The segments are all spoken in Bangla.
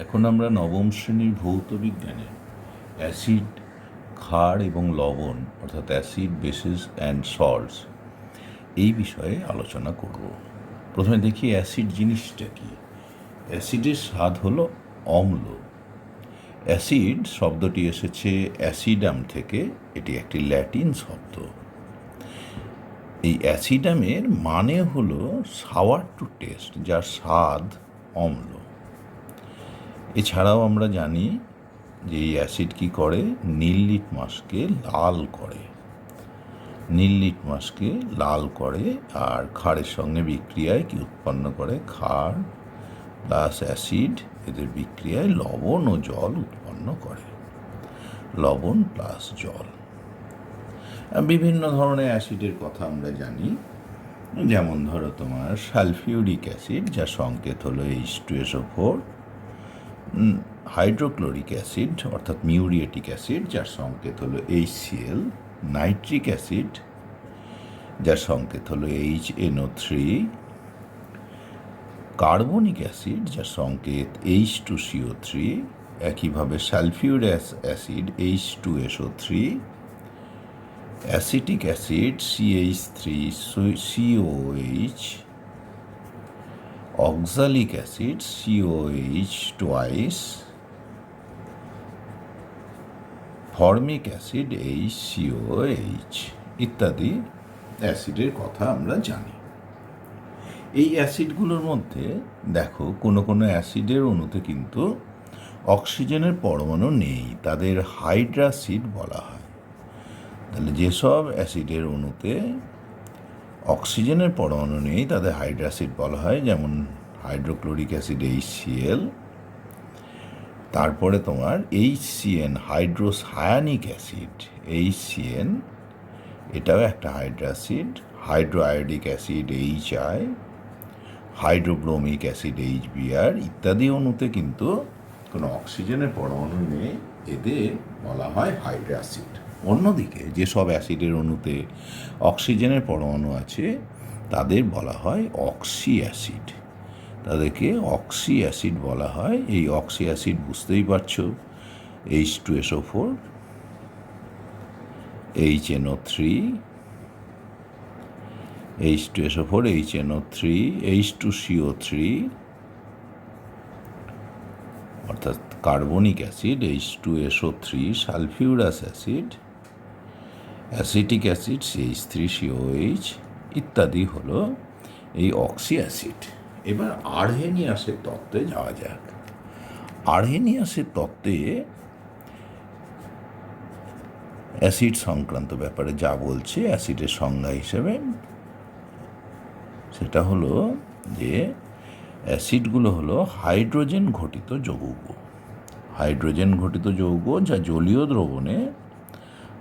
এখন আমরা নবম শ্রেণির ভৌত বিজ্ঞানে অ্যাসিড ক্ষার এবং লবণ, অর্থাৎ অ্যাসিড বেসিস অ্যান্ড সল্টস এই বিষয়ে আলোচনা করব। প্রথমে দেখি অ্যাসিড জিনিসটা কি। অ্যাসিডের স্বাদ হলো অম্ল। অ্যাসিড শব্দটি এসেছে অ্যাসিডাম থেকে, এটি একটি ল্যাটিন শব্দ। এই অ্যাসিডামের মানে হলো সাওয়ার টু টেস্ট যার স্বাদ অম্ল। এছাড়াও আমরা জানি যে এই অ্যাসিড কী করে? নীল লিটমাসকে লাল করে। নীল লিটমাসকে লাল করে আর ক্ষারের সঙ্গে বিক্রিয়ায় কি উৎপন্ন করে? ক্ষার প্লাস অ্যাসিড এদের বিক্রিয়ায় লবণ ও জল উৎপন্ন করে। লবণ প্লাস জল। বিভিন্ন ধরনের অ্যাসিডের কথা আমরা জানি। যেমন ধরো তোমার সালফিউরিক অ্যাসিড, যা সংকেত হলো H two SO four hydrochloric acid, অর্থাৎ মিউরিয়েটিক অ্যাসিড, যার সংকেত হলো এইচ নাইট্রিক অ্যাসিড, যার সংকেত হলো H N O three carbonic acid, যার সংকেত H two C O three একইভাবে sulphur acid H two S O three acetic acid C H three C O H oxalic acid C O H twice formic acid H C O H ইত্যাদি অ্যাসিডের কথা আমরা জানি। এই অ্যাসিডগুলোর মধ্যে দেখো, কোনো কোনো অ্যাসিডের অণুতে কিন্তু অক্সিজেনের পরমাণু নেই, তাদের হাইড্রাসিড বলা হয়। তাহলে যেসব অ্যাসিডের অণুতে অক্সিজেনের পরমাণু নেই তাদের হাইড্রাসিড বলা হয়, যেমন হাইড্রোক্লোরিক অ্যাসিড এইচ সিএল তারপরে তোমার H C N hydrocyanic acid H C N এটাও একটা hydracid hydroiodic acid H I hydrobromic acid H B R ইত্যাদি অণুতে কিন্তু কোনো অক্সিজেনের পরমাণু নেই, এদের বলা হয় হাইড্রাসিড অন্যদিকে যেসব অ্যাসিডের অণুতে অক্সিজেনের পরমাণু আছে, তাদের বলা হয় অক্সি অ্যাসিড। তাদেরকে অক্সি অ্যাসিড বলা হয়। এই অক্সি অ্যাসিড বুঝতেই পারছ H two S O four H N O three H two S O four H N O three H two C O three অর্থাৎ carbonic acid H two S O three sulphurous acid acetic acid C H three C O H ইত্যাদি হলো এই অক্সি অ্যাসিড। এবার আর্হেনিয়াসের তত্ত্বে যাওয়া যাক। আর্হেনিয়াসের তত্ত্বে অ্যাসিড সংক্রান্ত ব্যাপারে যা বলছে অ্যাসিডের সংজ্ঞা হিসেবে, সেটা হলো যে অ্যাসিডগুলো হলো হাইড্রোজেন ঘটিত যৌগ। হাইড্রোজেন ঘটিত যৌগ যা জলীয় দ্রবণে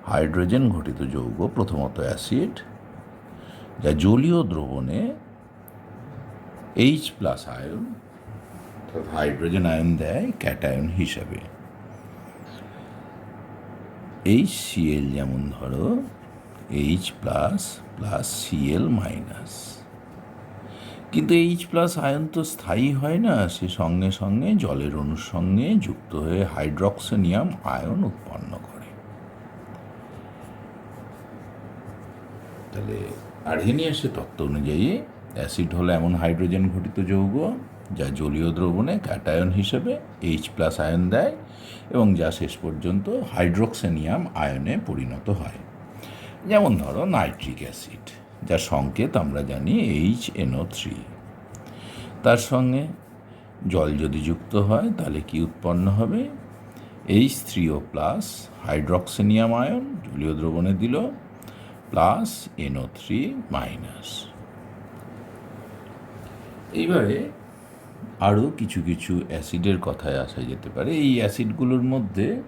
হাইড্রোজেন ঘটিত যৌগ, প্রথমত অ্যাসিড, যা জলীয় দ্রবণে H plus ion hydrogen ion দেয় ক্যাটায়ন হিসাবে। এইচ সিএল যেমন ধরো H plus plus C L minus কিন্তু এইচ প্লাস আয়ন তো স্থায়ী হয় না, সে সঙ্গে সঙ্গে জলের অণুর সঙ্গে যুক্ত হয়ে হাইড্রক্সেনিয়াম আয়ন উৎপন্ন করে। তাহলে আর্হেনিয়াসের তত্ত্ব অনুযায়ী অ্যাসিড হলো এমন হাইড্রোজেন ঘটিত যৌগ যা জলীয় দ্রবণে ক্যাটায়ন হিসেবে এইচ প্লাস আয়ন দেয় এবং যা শেষ পর্যন্ত হাইড্রোক্সেনিয়াম আয়নে পরিণত হয়। যেমন ধরো নাইট্রিক অ্যাসিড, যার সংকেত আমরা জানি এইচ এনও থ্রি তার সঙ্গে জল যদি যুক্ত হয়, তাহলে কি উৎপন্ন হবে? H three O plus hydroxonium ion জলীয় দ্রবণে দিল। Plus N O three minus. এইবারে আরও কিছু কিছু অ্যাসিডের কথায় আসা যেতে পারে। এই অ্যাসিডগুলোর মধ্যে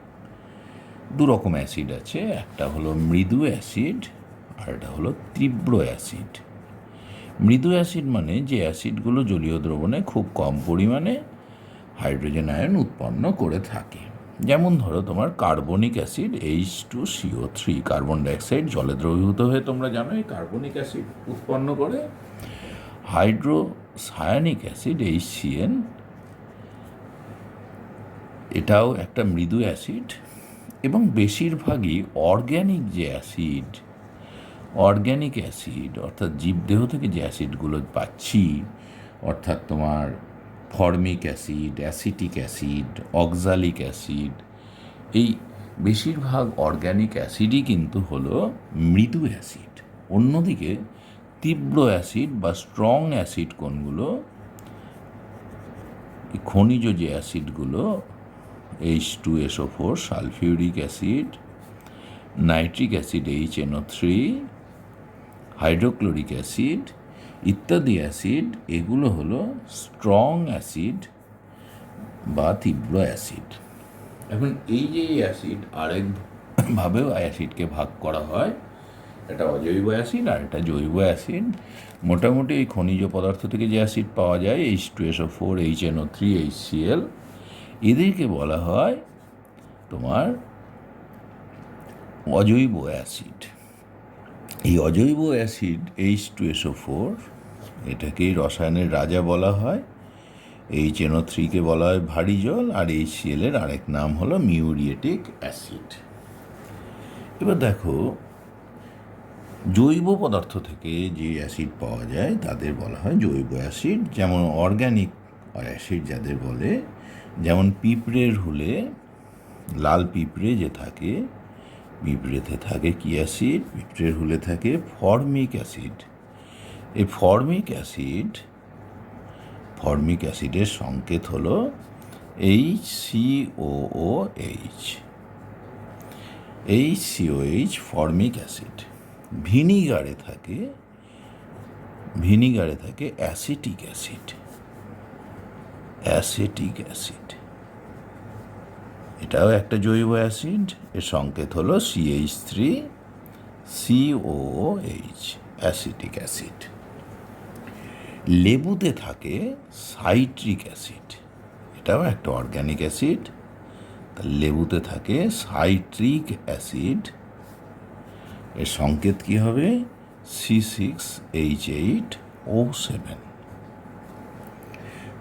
দু রকম অ্যাসিড আছে। একটা হলো মৃদু অ্যাসিড, আর এটা হলো তীব্র অ্যাসিড। মৃদু অ্যাসিড মানে যে অ্যাসিডগুলো জলীয় দ্রবণে খুব কম পরিমাণে হাইড্রোজেন আয়ন উৎপন্ন করে থাকে। যেমন ধরো তোমার carbonic acid H two C O three carbon dioxide, জলে দ্রবীভূত হয়ে তোমরা জানো এই কার্বনিক অ্যাসিড উৎপন্ন করে। হাইড্রোসায়ানিক অ্যাসিড এইচ সিএন এটাও একটা মৃদু অ্যাসিড। এবং বেশিরভাগই অর্গ্যানিক যে অ্যাসিড, অর্গ্যানিক অ্যাসিড, অর্থাৎ জীবদেহ থেকে যে অ্যাসিডগুলো পাচ্ছি, অর্থাৎ তোমার formic acid, acetic acid, oxalic acid, এই বেশিরভাগ অর্গ্যানিক অ্যাসিডই কিন্তু হলো মৃদু অ্যাসিড। অন্যদিকে তীব্র অ্যাসিড বা স্ট্রং অ্যাসিড কোনগুলো? খনিজ যে অ্যাসিডগুলো H two S O four sulphuric acid, nitric acid H N O three hydrochloric acid ইত্যাদি অ্যাসিড, এগুলো হলো স্ট্রং অ্যাসিড বা তীব্র অ্যাসিড। এখন এই যে অ্যাসিড আরেকভাবেও অ্যাসিডকে ভাগ করা হয়, এটা অজৈব অ্যাসিড আর এটা জৈব অ্যাসিড। মোটামুটি এই খনিজ পদার্থ থেকে যে অ্যাসিড পাওয়া যায় H two S O four H N O three H C L এদেরকে বলা হয় তোমার অজৈব অ্যাসিড। এই অজৈব acid H two S O four এটাকেই রসায়নের রাজা বলা হয়। এইচ এনও থ্রিকে বলা হয় ভারী জল আর এইচ সিএলের আরেক নাম হলো মিউরিয়েটিক অ্যাসিড। এবার দেখো, জৈব পদার্থ থেকে যে অ্যাসিড পাওয়া যায়, তাদের বলা হয় জৈব অ্যাসিড। যেমন অর্গ্যানিক অ্যাসিড যাদের বলে, যেমন পিঁপড়ের হলে, লাল পিঁপড়ে যে থাকে পিঁপড়েতে থাকে কি অ্যাসিড? পিঁপড়ের হুলে থাকে ফর্মিক অ্যাসিড। এই ফর্মিক অ্যাসিড, ফর্মিক অ্যাসিডের সংকেত হলো H C O O H H C O H formic acid. ভিনিগারে থাকে ভিনিগারে থাকে অ্যাসিটিক অ্যাসিড। Acetic acid. এটাও একটা জৈব অ্যাসিড। এর সংকেত হলো C H three C O H acetic acid. লেবুতে থাকে সাইট্রিক অ্যাসিড। এটাও একটা অর্গ্যানিক অ্যাসিড। লেবুতে থাকে সাইট্রিক অ্যাসিড। এর সংকেত কি হবে? C six H eight O seven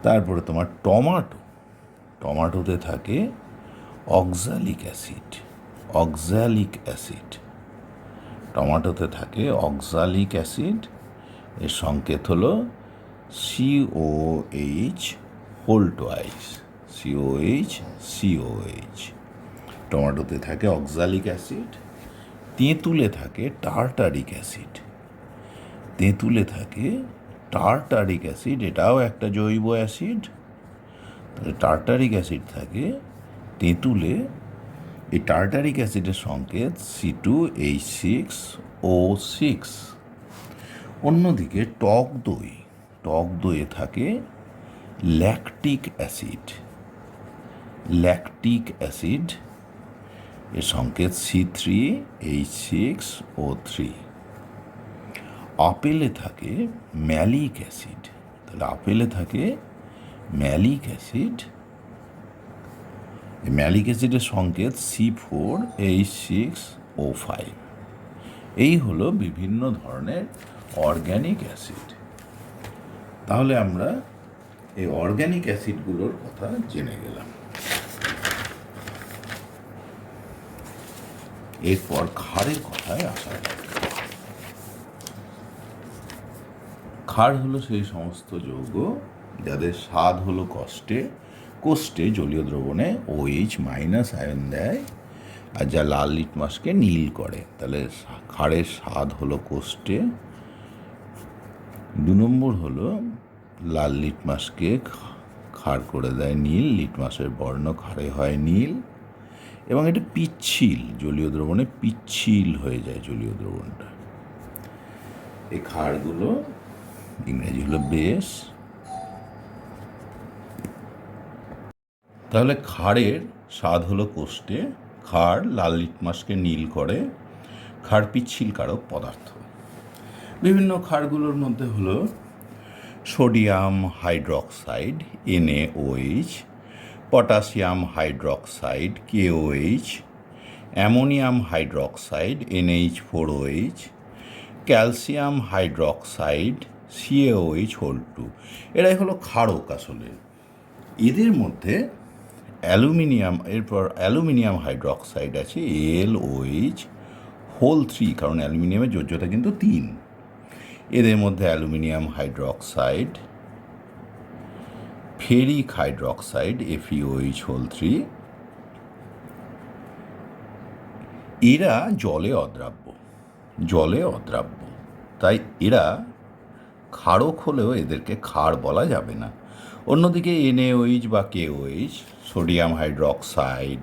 তারপরে তোমার টমাটো। টমাটোতে থাকে অক্সালিক অ্যাসিড অক্সালিক অ্যাসিড। টমাটোতে থাকে অক্সালিক অ্যাসিড, এর সংকেত হলো COOH whole twice COOH COOH টমাটোতে থাকে অক্সালিক অ্যাসিড, তেঁতুলে থাকে টার্টারিক অ্যাসিড। তেঁতুলে থাকে টার্টারিক অ্যাসিড, এটাও একটা জৈব অ্যাসিড। টার্টারিক অ্যাসিড থাকে তেঁতুলে এই টার্টারিক অ্যাসিডের সংকেত C two H six O six অন্যদিকে টক দই, টক দইয়ে থাকে ল্যাকটিক অ্যাসিড ল্যাকটিক অ্যাসিড এর সংকেত C three H six O three আপেলে থাকে ম্যালিক অ্যাসিড তাহলে আপেলে থাকে ম্যালিক অ্যাসিড ম্যালিক অ্যাসিডের সংকেত C four H six O five এই হলো বিভিন্ন ধরনের অর্গ্যানিক অ্যাসিড। তাহলে আমরা এই অর্গ্যানিক অ্যাসিডগুলোর কথা জেনে গেলাম। এরপর ক্ষারের কথায় আসা যাক। ক্ষার হলো সেই সমস্ত যৌগ, যাদের স্বাদ হলো কষ্টে কোষ্ঠে জলীয় দ্রবণে ওএইচ মাইনাস আয়ন দেয় আর যা লাল লিটমাসকে নীল করে। তাহলে ক্ষারের স্বাদ হলো কোষ্ঠে। দু নম্বর হলো লাল লিটমাসকে ক্ষার করে দেয় নীল। লিটমাসের বর্ণ খাড়ে হয় নীল। এবং এটা পিচ্ছিল, জলীয় দ্রবণে পিচ্ছিল হয়ে যায় জলীয় দ্রবণটা। এই খাড়গুলো ইংরেজি হলো বেশ। তাহলে ক্ষারের স্বাদ হলো কোষ্ঠে ক্ষার লাল লিটমাসকে নীল করে ক্ষার পিচ্ছিল কারক পদার্থ। বিভিন্ন ক্ষারগুলোর মধ্যে হলো sodium hydroxide, N A O H, potassium hydroxide, K O H, ammonium hydroxide, N H four O H calcium hydroxide, C A O H whole two. এরাই হলো ক্ষারক আসলে। এদের মধ্যে অ্যালুমিনিয়াম, এরপর অ্যালুমিনিয়াম হাইড্রক্সাইড আছে এল ওইচ হোল থ্রি, কারণ অ্যালুমিনিয়ামের যোজ্যতা কিন্তু তিন। এদের মধ্যে aluminium hydroxide, ferric hydroxide F E O H whole three. এরা জলে অদ্রাব্য জলে অদ্রাব্য। তাই এরা ক্ষারক হলেও এদেরকে ক্ষার বলা যাবে না। অন্যদিকে এনএওইচ বা কেওইচ সোডিয়াম হাইড্রক্সাইড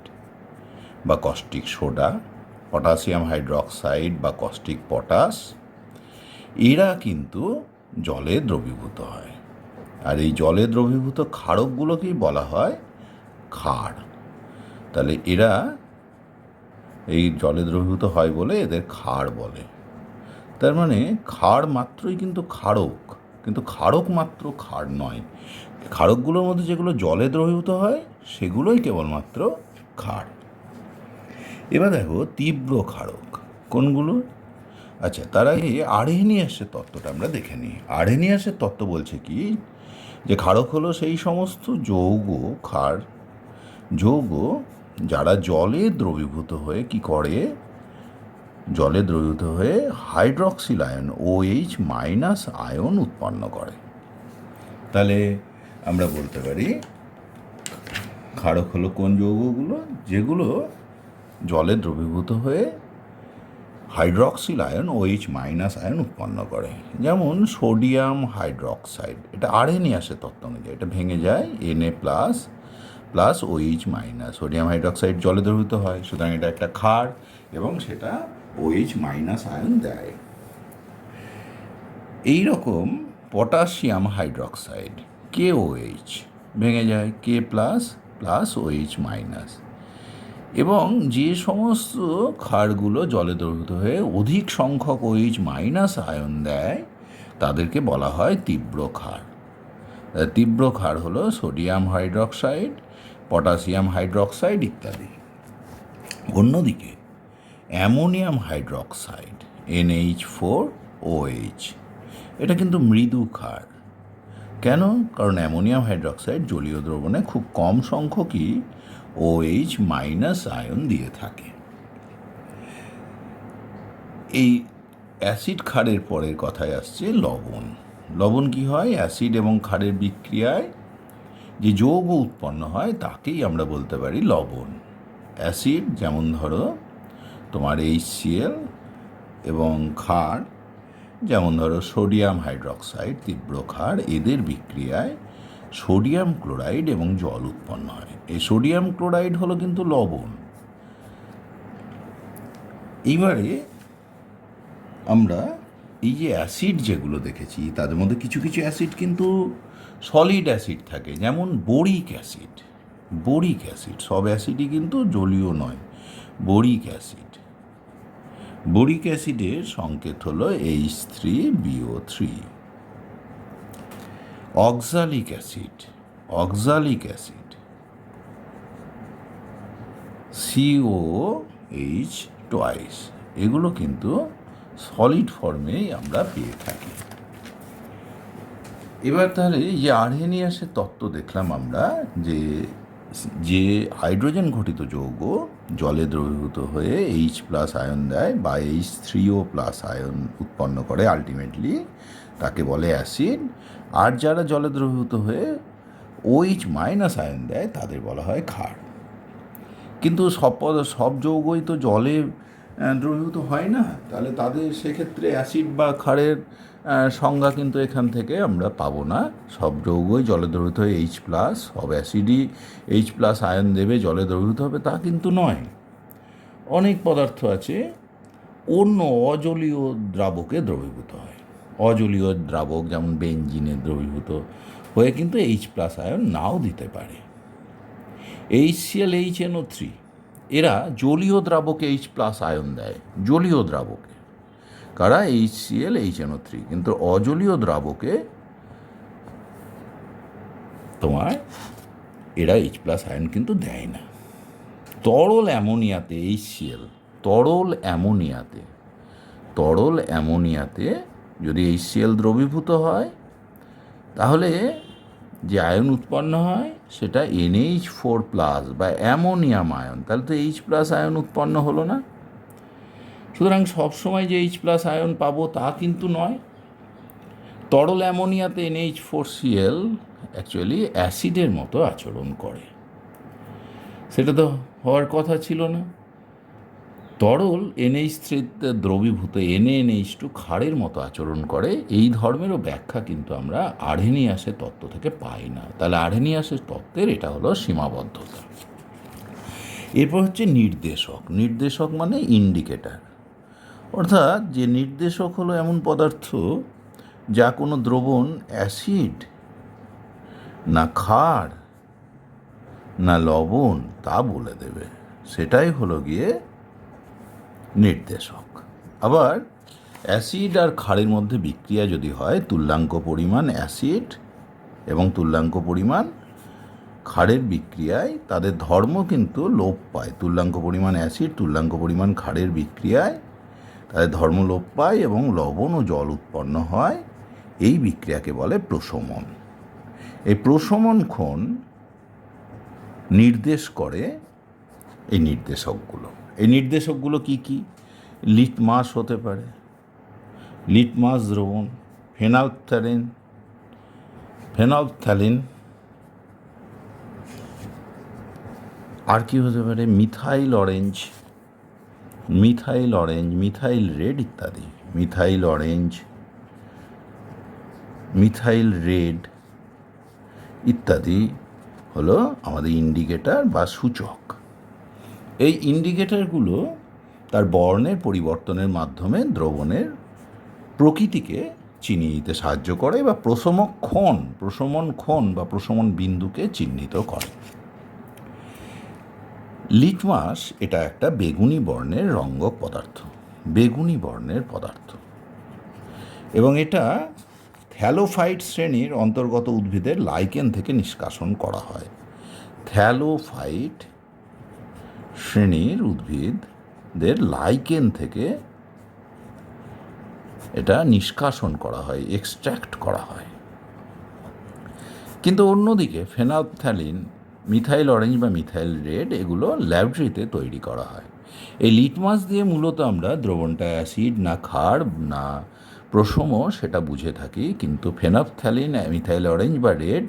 বা কস্টিক সোডা পটাশিয়াম হাইড্রক্সাইড বা কস্টিক পটাশ এরা কিন্তু জলে দ্রবীভূত হয়। আর এই জলে দ্রবীভূত ক্ষারকগুলোকেই বলা হয় ক্ষার। তাহলে এরা এই জলে দ্রবীভূত হয় বলে এদের ক্ষার বলে। তার মানে ক্ষার মাত্রই কিন্তু ক্ষারক কিন্তু ক্ষারক মাত্র ক্ষার নয়। ক্ষারকগুলোর মধ্যে যেগুলো জলে দ্রবীভূত হয়, সেগুলোই কেবলমাত্র ক্ষার। এবার দেখো, তীব্র ক্ষারক, কোনগুলো? আচ্ছা তার আগে আর্হেনিয়াসের তত্ত্বটা আমরা দেখে নিই। আর্হেনিয়াসের তত্ত্ব বলছে কি? যে ক্ষারক হলো সেই সমস্ত যৌগ, ক্ষার, যৌগ যারা জলে দ্রবীভূত হয়ে কি করে? জলে দ্রবীভূত হয়ে hydroxyl ion O H minus ion উৎপন্ন করে। তাহলে আমরা বলতে পারি, ক্ষারক হলো কোন যৌগগুলো? যেগুলো জলে দ্রবীভূত হয়ে hydroxyl ion O H minus ion উৎপন্ন করে। যেমন সোডিয়াম হাইড্রক্সাইড, এটা আরএনএয়াসের তত্ত্ব অনুযায়ী, এটা ভেঙে যায় N A plus plus O H minus sodium hydroxide জলে দ্রবীভূত হয়, সুতরাং এটা একটা ক্ষার এবং সেটা ওইচ মাইনাস আয়ন দেয়। এই রকম পটাশিয়াম হাইড্রক্সাইড কে ওএইচ ভেঙে যায় K plus plus O H minus এবং যে সমস্ত ক্ষারগুলো জলে দ্রবীভূত হয়ে অধিক সংখ্যক ওইচ মাইনাস আয়ন দেয়, তাদেরকে বলা হয় তীব্র ক্ষার। তীব্র ক্ষার হলো সোডিয়াম হাইড্রক্সাইড পটাশিয়াম হাইড্রক্সাইড ইত্যাদি। অন্যদিকে ammonium hydroxide N H four O H এটা কিন্তু মৃদু ক্ষার। কেন? কারণ অ্যামোনিয়াম হাইড্রক্সাইড জলীয় দ্রবণে খুব কম সংখ্যকই ওএইচ মাইনাস আয়ন দিয়ে থাকে। এই অ্যাসিড ক্ষারের পরের কথায় আসছে লবণ। লবণ কি হয়? অ্যাসিড এবং ক্ষারের বিক্রিয়ায় যে যৌগ উৎপন্ন হয়, তাকেই আমরা বলতে পারি লবণ। অ্যাসিড যেমন ধরো তোমার এইচসিএল এবং ক্ষার যেমন ধরো সোডিয়াম হাইড্রক্সাইড, তীব্র ক্ষার, এদের বিক্রিয়ায় সোডিয়াম ক্লোরাইড এবং জল উৎপন্ন হয়। এই সোডিয়াম ক্লোরাইড হলো কিন্তু লবণ। এইবারে আমরা এই যে অ্যাসিড যেগুলো দেখেছি, তাদের মধ্যে কিছু কিছু অ্যাসিড কিন্তু সলিড অ্যাসিড থাকে, যেমন বোরিক অ্যাসিড। বোরিক অ্যাসিড, সব অ্যাসিডই কিন্তু জলীয় নয়, বোরিক অ্যাসিড। বোরিক অ্যাসিডের সংকেত হলো H three B O three oxalic acid oxalic acid. C O H twice এগুলো কিন্তু সলিড ফর্মেই আমরা পেয়ে থাকি। এবার তাহলে যে আর্হেনিয়াসের তত্ত্ব দেখলাম আমরা, যে যে হাইড্রোজেন ঘটিত যৌগ জলে দ্রবীভূত হয়ে এইচ প্লাস আয়ন দেয় বা এইচ থ্রিও প্লাস আয়ন উৎপন্ন করে আলটিমেটলি তাকে বলে অ্যাসিড আর যারা জলে দ্রবীভূত হয়ে ওইচ মাইনাস আয়ন দেয়, তাদের বলা হয় ক্ষার। কিন্তু সব সব যৌগই তো জলে দ্রবীভূত হয় না, তাহলে তাদের সেক্ষেত্রে অ্যাসিড বা ক্ষারের সংজ্ঞা কিন্তু এখান থেকে আমরা পাবো না। সব যৌগই জলে দ্রবীভূত হয়ে এইচ প্লাস সব অ্যাসিডই এইচ প্লাস আয়ন দেবে, জলে দ্রবীভূত হবে, তা কিন্তু নয়। অনেক পদার্থ আছে, অন্য অজলীয় দ্রাবকে দ্রবীভূত হয়। অজলীয় দ্রাবক যেমন বেঞ্জিনে দ্রবীভূত হয়ে কিন্তু এইচ প্লাস আয়ন নাও দিতে পারে। H C L H N O three এরা জলীয় দ্রাবকে এইচ প্লাস আয়ন দেয়, জলীয় দ্রাবকে। কারা? H C L H N O three কিন্তু অজলীয় দ্রাবকে তোমার এরা এইচ প্লাস আয়ন কিন্তু দেয় না। তরল অ্যামোনিয়াতে এইচ সিএল তরল অ্যামোনিয়াতে তরল অ্যামোনিয়াতে যদি এইচ সিএল দ্রবীভূত হয়, তাহলে যে আয়ন উৎপন্ন হয়, সেটা এনএইচ ফোর প্লাস বা অ্যামোনিয়াম আয়ন। তাহলে তো এইচ প্লাস আয়ন উৎপন্ন হলো না। সুতরাং সবসময় যে এইচ প্লাস আয়ন পাবো তা কিন্তু নয়। তরল অ্যামোনিয়াতে N H four C L actually অ্যাসিডের মতো আচরণ করে। সেটা তো হওয়ার কথা ছিল না। তরল এনএইচ দ্রবীভূত এনএএনএইচ টু ক্ষারের মতো আচরণ করে, এই ধর্মেরও ব্যাখ্যা কিন্তু আমরা আর্হেনিয়াসের তত্ত্ব থেকে পাই না। তাহলে আর্হেনিয়াসের তত্ত্বের এটা হলো সীমাবদ্ধতা। এরপর হচ্ছে নির্দেশক। নির্দেশক মানে ইন্ডিকেটার অর্থাৎ যে নির্দেশক হলো এমন পদার্থ যা কোনো দ্রবণ অ্যাসিড না ক্ষার, না লবণ তা বলে দেবে। সেটাই হলো গিয়ে নির্দেশক। আবার অ্যাসিড আর ক্ষারের মধ্যে বিক্রিয়া যদি হয়, তুল্যাঙ্ক পরিমাণ অ্যাসিড এবং তুল্যাঙ্ক পরিমাণ ক্ষারের বিক্রিয়ায় তাদের ধর্ম কিন্তু লোপ পায়। তুল্যাঙ্ক পরিমাণ অ্যাসিড, তুল্যাঙ্ক পরিমাণ ক্ষারের বিক্রিয়ায় তাদের ধর্ম লোপ পায় এবং লবণ ও জল উৎপন্ন হয়। এই বিক্রিয়াকে বলে প্রশমন। এই প্রশমন ক্ষণ নির্দেশ করে এই নির্দেশকগুলো। এই নির্দেশকগুলো কি কি? লিটমাস হতে পারে। লিটমাস দ্রবণ ফেনালথ্যালিন ফেনলথ্যালিন আর কি হতে পারে? Methyl orange methyl orange, methyl red ইত্যাদি, মিথাইল অরেঞ্জ, মিথাইল রেড ইত্যাদি হলো আমাদের ইন্ডিকেটার বা সূচক। এই ইন্ডিকেটারগুলো তার বর্ণের পরিবর্তনের মাধ্যমে দ্রবণের প্রকৃতিকে চিনিয়ে দিতে সাহায্য করে বা প্রশমক্ষণ প্রশমন ক্ষণ বা প্রশমন বিন্দুকে চিহ্নিত করে। লিটমাস এটা একটা বেগুনি বর্ণের রঙ্গক পদার্থ, বেগুনি বর্ণের পদার্থ। এবং এটা থ্যালোফাইট শ্রেণির অন্তর্গত উদ্ভিদের লাইকেন থেকে নিষ্কাশন করা হয়। থ্যালোফাইট শ্রেণির উদ্ভিদদের লাইকেন থেকে এটা নিষ্কাশন করা হয় এক্সট্র্যাক্ট করা হয়। কিন্তু অন্যদিকে ফেনালথ্যালিন মিথাইল অরেঞ্জ বা মিথাইল রেড এগুলো ল্যাবরেটরিতে তৈরি করা হয়। এই লিটমাস দিয়ে মূলত আমরা দ্রবণটা অ্যাসিড না ক্ষার না প্রশম সেটা বুঝে থাকি, কিন্তু ফেনাপথ্যালিন মিথাইল অরেঞ্জ বা রেড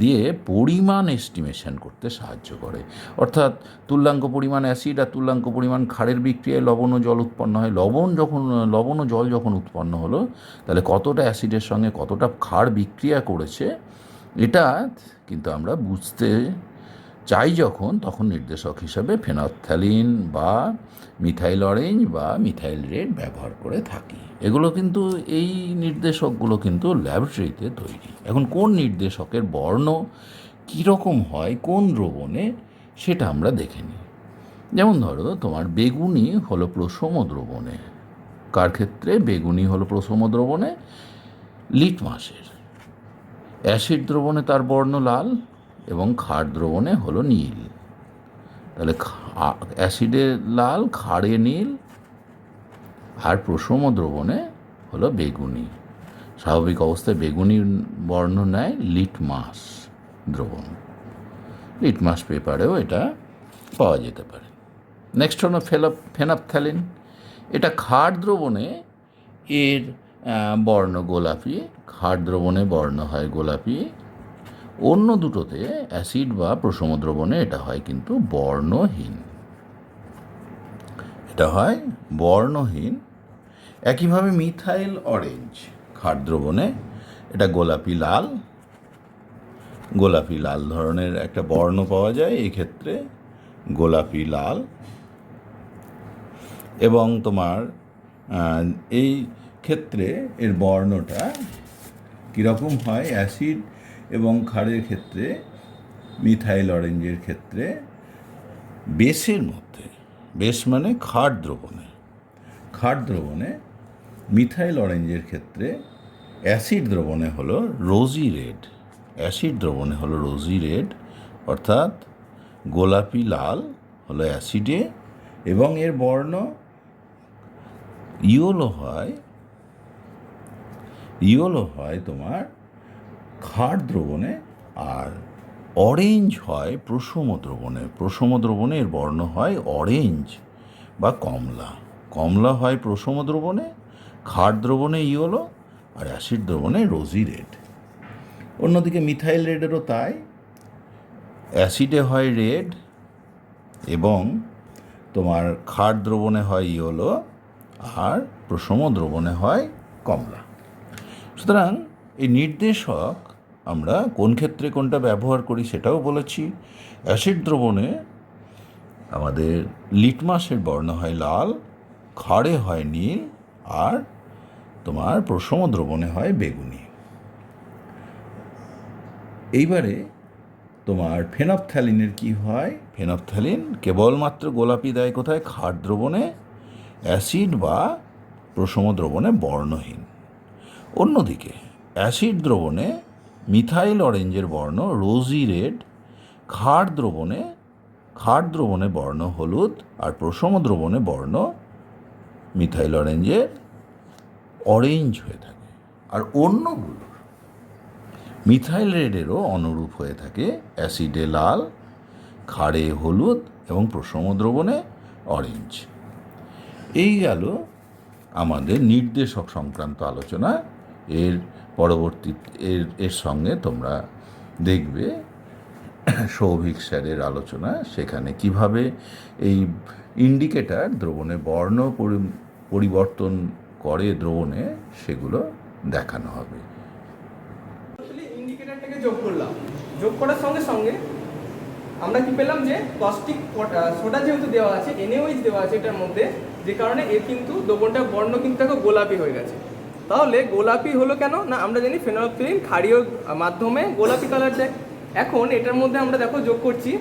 দিয়ে পরিমাণ এস্টিমেশন করতে সাহায্য করে। অর্থাৎ তুল্যাঙ্ক পরিমাণ অ্যাসিড আর তুল্যাঙ্ক পরিমাণ ক্ষারের বিক্রিয়ায় লবণ ও জল উৎপন্ন হয়। লবণ যখন, লবণ ও জল যখন উৎপন্ন হলো, তাহলে কতটা অ্যাসিডের সঙ্গে কতটা ক্ষার বিক্রিয়া করেছে, এটা কিন্তু আমরা বুঝতে চাই যখন, তখন নির্দেশক হিসাবে ফেনথ্যালিন বা মিথাইল অরেঞ্জ বা মিথাইল রেড ব্যবহার করে থাকি। এগুলো কিন্তু এই নির্দেশকগুলো কিন্তু ল্যাবরেটরিতে তৈরি। এখন কোন নির্দেশকের বর্ণ কীরকম হয়, কোন দ্রবণে, সেটা আমরা দেখে নিই। যেমন ধরো, তোমার বেগুনি হলো প্রসম দ্রবণে। কার ক্ষেত্রে? বেগুনি হলো প্রসম দ্রবণে লিটমাসের অ্যাসিড দ্রবণে তার বর্ণ লাল এবং ক্ষার দ্রবণে হলো নীল। তাহলে খা- অ্যাসিডে লাল, ক্ষারে নীল, আর প্রশম দ্রবণে হলো বেগুনি। স্বাভাবিক অবস্থায় বেগুনি বর্ণ নেয় লিটমাস দ্রবণ। লিটমাস পেপারেও এটা পাওয়া যেতে পারে। নেক্সট হলো ফেলপ ফেনাপথ্যালিন এটা ক্ষার দ্রবণে এর বর্ণ গোলাপি। ক্ষার দ্রবণে বর্ণ হয় গোলাপি। অন্য দুটোতে অ্যাসিড বা প্রশম দ্রবণে এটা হয় কিন্তু বর্ণহীন। এটা হয় বর্ণহীন। একইভাবে মিথাইল অরেঞ্জ ক্ষার দ্রবণে এটা গোলাপি লাল। গোলাপি লাল ধরনের একটা বর্ণ পাওয়া যায় এক্ষেত্রে গোলাপি লাল। এবং তোমার এই ক্ষেত্রে এর বর্ণটা কীরকম হয়? অ্যাসিড এবং ক্ষারের ক্ষেত্রে, মিথাইল অরেঞ্জের ক্ষেত্রে বেসের মধ্যে বেস মানে ক্ষার দ্রবণে। ক্ষার দ্রবণে, মিথাইল অরেঞ্জের ক্ষেত্রে, অ্যাসিড দ্রবণে হলো রোজি রেড। অ্যাসিড দ্রবণে হলো রোজি রেড, অর্থাৎ গোলাপি লাল হলো অ্যাসিডে, এবং এর বর্ণ ইয়োলো হয় ইয়োলো হয় তোমার ক্ষার দ্রবণে আর অরেঞ্জ হয় প্রসম দ্রবণে। প্রসম দ্রবণে এর বর্ণ হয় অরেঞ্জ বা কমলা। কমলা হয় প্রসম দ্রবণে ক্ষার দ্রবণে ইয়েলো আর অ্যাসিড দ্রবণে রোজি রেড অন্যদিকে মিথাইল রেডেরও তাই। অ্যাসিডে হয় রেড এবং তোমার ক্ষার দ্রবণে হয় ইয়োলো আর প্রসম দ্রবণে হয় কমলা। সুতরাং এই নির্দেশক আমরা কোন ক্ষেত্রে কোনটা ব্যবহার করি সেটাও বলেছি। অ্যাসিড দ্রবণে আমাদের লিটমাসের বর্ণ হয় লাল, ক্ষারে হয় নীল, আর তোমার প্রশম দ্রবণে হয় বেগুনি। এইবারে তোমার ফেনপথ্যালিনের কি হয়? ফেনপথ্যালিন কেবলমাত্র গোলাপি দেয় কোথায়? ক্ষার দ্রবণে, অ্যাসিড বা প্রশম দ্রবণে বর্ণহীন। অন্যদিকে, অ্যাসিড দ্রবণে মিথাইল অরেঞ্জের বর্ণ রোজি রেড ক্ষার দ্রবণে ক্ষার দ্রবণে বর্ণ হলুদ আর প্রশম দ্রবণে বর্ণ মিথাইল অরেঞ্জের অরেঞ্জ হয়ে থাকে। আর অন্যগুলো মিথাইল রেডেরও অনুরূপ হয়ে থাকে। অ্যাসিডে লাল, খাড়ে হলুদ এবং প্রশম দ্রবণে অরেঞ্জ। এই গেল আমাদের নির্দেশক সংক্রান্ত আলোচনা। এর পরবর্তী এর এর সঙ্গে তোমরা দেখবে সৌভিক স্যারের আলোচনা সেখানে কীভাবে এই ইন্ডিকেটার দ্রবণে বর্ণ পরি- পরিবর্তন করে দ্রবণে সেগুলো দেখানো হবে। ইন্ডিকেটরটাকে যোগ করলাম। যোগ করার সঙ্গে সঙ্গে আমরা কি পেলাম যে কস্টিক সোডা যেহেতু দেওয়া আছে এনএওইচ দেওয়া আছে এটার মধ্যে, যে কারণে এর কিন্তু দ্রবণটা বর্ণ কিন্তু গোলাপি হয়ে গেছে। তাহলে গোলাপি হলো কেন? না, আমরা জানি ফেনলফথলিন ক্ষারীয় মাধ্যমে গোলাপি কালার দেয়। এখন এটার মধ্যে আমরা দেখো যোগ করছি।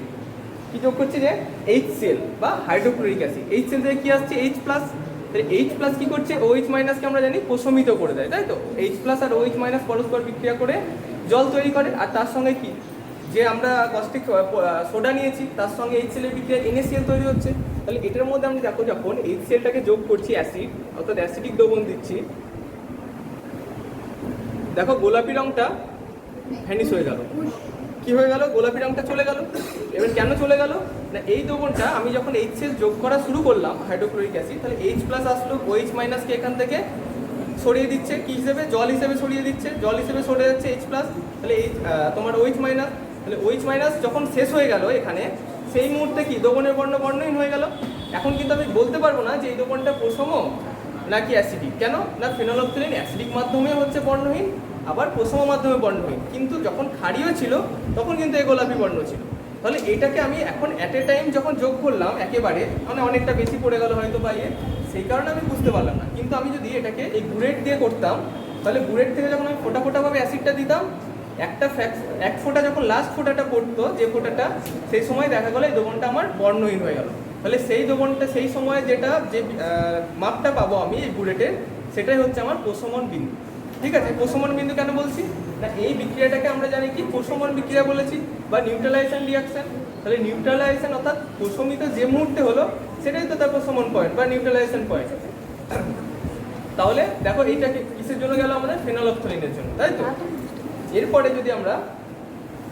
কি যোগ করছি যে এইচ সেল বা hydrochloric acid H C L থেকে কি আসছে? এইচ প্লাস তাহলে এইচ প্লাস কি করছে? ও এইচ মাইনাসকে আমরা জানি প্রশমিত করে দেয়, তাই তো? এইচ প্লাস আর ও এইচ মাইনাস পরস্পর বিক্রিয়া করে জল তৈরি করে। আর তার সঙ্গে কি? যে আমরা কস্টিক সোডা নিয়েছি, তার সঙ্গে এইচ সেলের বিক্রিয়া এনএসিএল তৈরি হচ্ছে। তাহলে এটার মধ্যে আমরা দেখো যখন এইচ সেলটাকে যোগ করছি অ্যাসিড অর্থাৎ অ্যাসিডিক দ্রবণ দিচ্ছি দেখো গোলাপি রংটা ভ্যানিশ হয়ে গেল। কি হয়ে গেল? গোলাপি রংটা চলে গেল। এবার কেন চলে গেল? না, এই দ্রবণটা আমি যখন এইচ এস যোগ করা শুরু করলাম, হাইড্রোক্লোরিক অ্যাসিড, তাহলে এইচ প্লাস আসলো ওইচ মাইনাসকে এখান থেকে সরিয়ে দিচ্ছে। কি হিসেবে? জল হিসেবে সরিয়ে দিচ্ছে। জল হিসেবে সরে যাচ্ছে এইচ প্লাস তাহলে এইচ তোমার ওইচ মাইনাস তাহলে ওইচ মাইনাস যখন শেষ হয়ে গেল এখানে, সেই মুহূর্তে কি? দ্রবণের বর্ণ বর্ণহীন হয়ে গেল। এখন কিন্তু আমি বলতে পারব না যে এই দ্রবণটা প্রসম নাকি অ্যাসিডিক কেন? না ফেনলফথলিন অ্যাসিডিক মাধ্যমে হচ্ছে বর্ণহীন, আবার প্রসম মাধ্যমে বর্ণহীন। কিন্তু যখন ক্ষারীয় ছিল, তখন কিন্তু এই গোলাপি বর্ণ ছিল। তাহলে এটাকে আমি এখন অ্যাট এ টাইম যখন যোগ করলাম, একেবারে মানে অনেকটা বেশি পড়ে গেল হয়তো বা ইয়ে সেই কারণে আমি বুঝতে পারলাম না। কিন্তু আমি যদি এটাকে এই বুলেট দিয়ে করতাম, তাহলে বুলেট থেকে যখন আমি ফোটা ফোটাভাবে অ্যাসিডটা দিতাম, একটা এক ফোঁটা যখন লাস্ট ফোঁটাটা পড়তো, যে ফোঁটাটা, সেই সময় দেখা গেলো এই দ্রবণটা আমার বর্ণহীন হয়ে গেল। তাহলে সেই দ্রবণটা, সেই সময় যেটা, যে মাপটা পাবো আমি এই বুলেটের সেটাই হচ্ছে আমার প্রশমন বিন্দু। ঠিক আছে? প্রশমন বিন্দু কেন বলছি? না, এই বিক্রিয়াটাকে আমরা জানি কি? প্রশমন বিক্রিয়া বলেছি বা নিউট্রালাইজেশন রিয়াকশন তাহলে নিউট্রালাইজেশন অর্থাৎ প্রশমিত যে মুহূর্তে হলো, সেটাই তো তার প্রশমন পয়েন্ট বা নিউট্রালাইজেশন পয়েন্ট তাহলে দেখো এইটাকে কিসের জন্য গেল আমাদের? ফেনলফথলিনের জন্য, তাই তো? এরপরে যদি আমরা,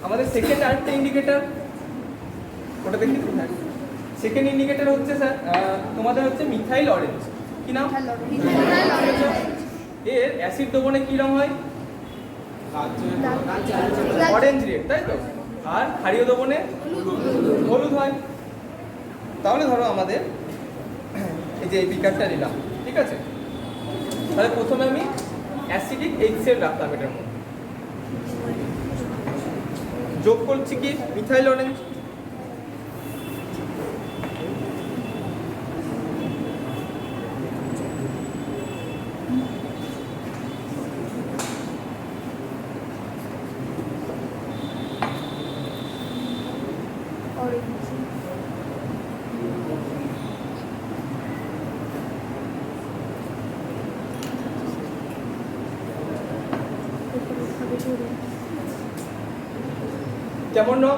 আমাদের সেকেন্ড আরেকটা ইন্ডিকেটর ওটা দেখি সেকেন্ড ইন্ডিকেটর হচ্ছে স্যার তোমাদের হচ্ছে মিথাইল অরেঞ্জ কি নাম? এর অ্যাসিড দ্রবণে কি রং হয়? অরেঞ্জ রেড তাই তো? আর ক্ষারীয় দ্রবণে? হলুদ হয়। তাহলে ধরো আমাদের এই যে এই বিকারটা নিলাম ঠিক আছে? তাহলে প্রথমে আমি অ্যাসিডিক এইচসিএল রাখলাম এটার মধ্যে। যোগ করছি কি? মিথাইল অরেঞ্জ কেমন রং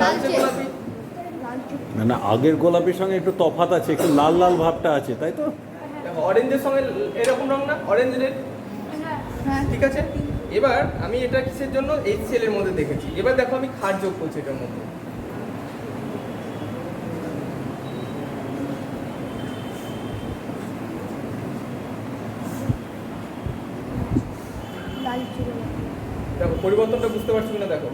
লালচে গোলাপি না না আগের গোলাপের সঙ্গে একটু তফাত আছে একটু লাল লাল ভাবটা আছে তাই তো? দেখো অরেঞ্জের সঙ্গে এরকম রং না? অরেঞ্জ রেড ঠিক আছে? এবার আমি এটা কিসের জন্য? এই এর মধ্যে দেখেছি। এবার দেখো আমি ক্ষার যোগ করছি এটার মধ্যে। দেখো পরিবর্তনটা বুঝতে পারছ না দেখো।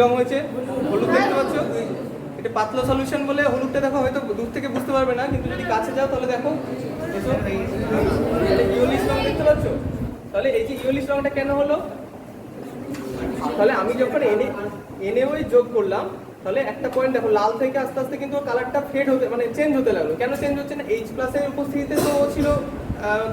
রং হয়েছে, হলুদ দেখতে পাচ্ছ? এটা পাতলা সলিউশন বলে হলুদটা দেখো, হয়তো দূর থেকে বুঝতে পারবে না, কিন্তু যদি কাছে যাও তাহলে দেখো ইউলিশ রং দেখতে পাচ্ছ? তাহলে এই যে ইউলিশ রংটা কেন হলো? তাহলে আমি যখন এনে এনে ওই যোগ করলাম, তাহলে একটা পয়েন্ট দেখো, লাল থেকে আস্তে আস্তে কিন্তু কালারটা ফেড হতে মানে চেঞ্জ হতে লাগল। কেন চেঞ্জ হচ্ছে না? এইচ প্লাসের উপস্থিতিতে তো ছিল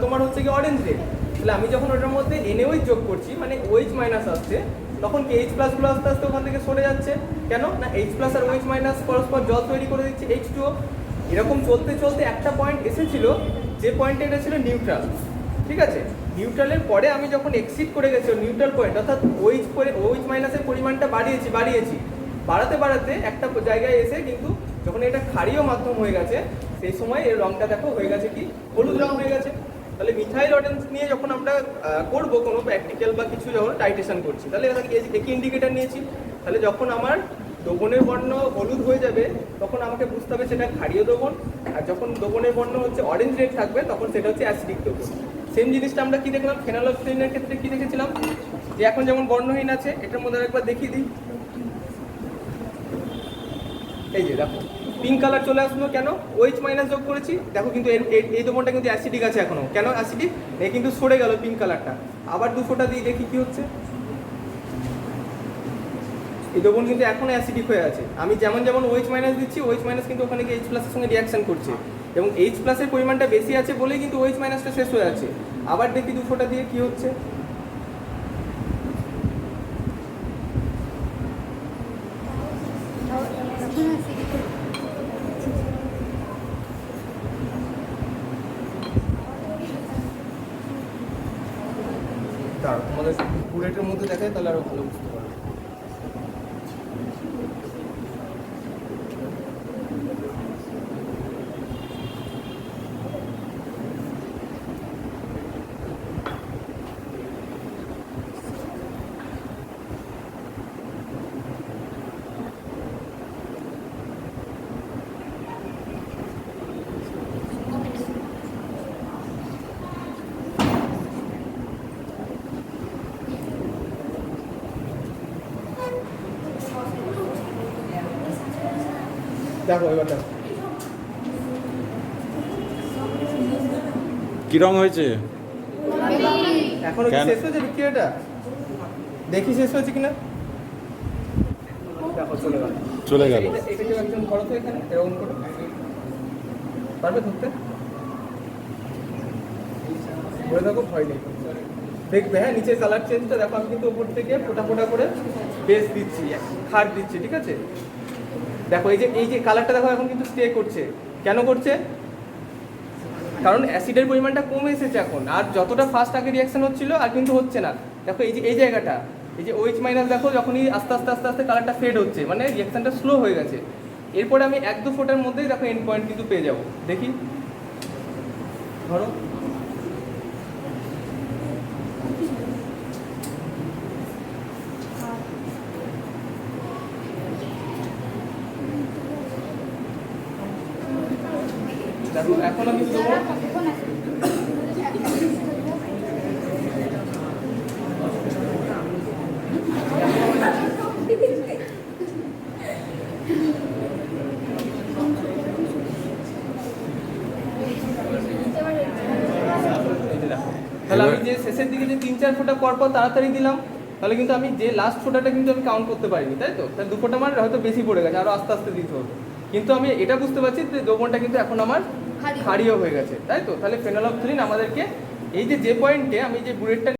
তোমার হচ্ছে কি অরেঞ্জ রেড তাহলে আমি যখন ওটার মধ্যে এনে ওই যোগ করছি মানে ওইচ মাইনাস আসছে তখন কি এইচ প্লাসগুলো আস্তে আস্তে ওখান থেকে সরে যাচ্ছে? কেন? না এইচ প্লাস আর ওইচ মাইনাস পরস্পর জল তৈরি করে দিচ্ছে এইচ টু এরকম চলতে চলতে একটা পয়েন্ট এসেছিল, যে পয়েন্টে এটা ছিল নিউট্রাল ঠিক আছে? নিউট্রালের পরে আমি যখন এক্সিট করে গেছি নিউট্রাল পয়েন্ট অর্থাৎ ওইচ করে ওইচ মাইনাসের পরিমাণটা বাড়িয়েছি বাড়িয়েছি। বাড়াতে বাড়াতে একটা জায়গায় এসে কিন্তু যখন এটা ক্ষারীয় মাধ্যম হয়ে গেছে, সেই সময় এর রঙটা দেখো হয়ে গেছে কি? হলুদ রং হয়ে গেছে। তাহলে মিথাইল অরেঞ্জ নিয়ে যখন আমরা করব কোনো প্র্যাকটিক্যাল বা কিছু যখন টাইটেশন করছি, তাহলে একই ইন্ডিকেটার নিয়েছি। তাহলে যখন আমার দ্রবণের বর্ণ হলুদ হয়ে যাবে, তখন আমাকে বুঝতে হবে সেটা ক্ষারীয় দ্রবণ, আর যখন দ্রবণের বর্ণ হচ্ছে অরেঞ্জ রেড থাকবে, তখন সেটা হচ্ছে অ্যাসিডিক দ্রবণ। সেম জিনিসটা আমরা কি দেখলাম? ফেনালফথলিনের ক্ষেত্রে কি দেখেছিলাম? যে এখন যেমন বর্ণহীন আছে, এটার মধ্যে একবার দেখিয়ে দিই। এই যে দেখো। পিঙ্ক কালার চলে আসলো কেন? ওইচ মাইনাস যোগ করেছি। দেখো কিন্তু এই দ্রবণটা কিন্তু অ্যাসিডিক আছে এখনও। কেন অ্যাসিডিক এ কিন্তু সরে গেল পিঙ্ক কালারটা আবার দুশোটা দিয়ে দেখি কি হচ্ছে। এই দ্রবণ কিন্তু এখনও অ্যাসিডিক হয়ে আছে। আমি যেমন যেমন ওইচ মাইনাস দিচ্ছি ওইচ মাইনাস কিন্তু ওখানে গিয়ে এইচ প্লাসের সঙ্গে রিয়াকশন করছে। এবং এইচ প্লাসের পরিমাণটা বেশি আছে বলেই কিন্তু ওইচ মাইনাসটা শেষ হয়ে আছে। আবার দেখি দুশোটা দিয়ে কি হচ্ছে এখন আছে দাঁড়াও তোমাদের বুলেটের মধ্যে দেখায় তাহলে আরও ভালো বুঝতে পারবে দেখো এবার দেখো। কি রং হয়েছে? এখনও কি শেষ হয়েছে বিক্রিয়াটা? দেখি শেষ হয়েছে কিনা? চলে গেল। পারবে ধরতে? বলে দেখো ভয় নেই। দেখবে হ্যাঁ নিচের কালার চেঞ্জটা দেখো আমি কিন্তু উপর থেকে ফোটা ফোটা করে বেস দিচ্ছি খাট দিচ্ছি ঠিক আছে? দেখো, এই যে এই যে কালারটা দেখো, এখন কিন্তু স্টে করছে। কেন করছে? কারণ অ্যাসিডের পরিমাণটা কমে এসেছে এখন। আর যতটা ফাস্ট আগে রিয়াকশন হচ্ছিল, আর কিন্তু হচ্ছে না। দেখো, এই যে, এই জায়গাটা, এই যে ওইচ মাইনাস দেখো, যখনই আস্তে আস্তে আস্তে আস্তে কালারটা ফেড হচ্ছে মানে রিয়াকশনটা স্লো হয়ে গেছে। এরপরে আমি এক দু ফোটার মধ্যেই দেখো এন্ড পয়েন্ট কিন্তু পেয়ে যাব। দেখি। ধরো। তাহলে আমি যে শেষের দিকে যে তিন চার ফোঁটা পর পর তাড়াতাড়ি দিলাম, তাহলে কিন্তু আমি যে লাস্ট ফোঁটাটা কিন্তু আমি কাউন্ট করতে পারিনি, তাই তো তাহলে দু ফোঁটা আমার হয়তো বেশি পড়ে গেছে আরও আস্তে আস্তে দিতে হবে কিন্তু আমি এটা বুঝতে পারছি যে দ্রবণটা কিন্তু এখন আমার। ক্ষারীয় হয়ে গেছে, তাই তো? তাহলে ফেনলফথলিন আমাদেরকে এই যে যে পয়েন্টে আমি যে বুলেটটা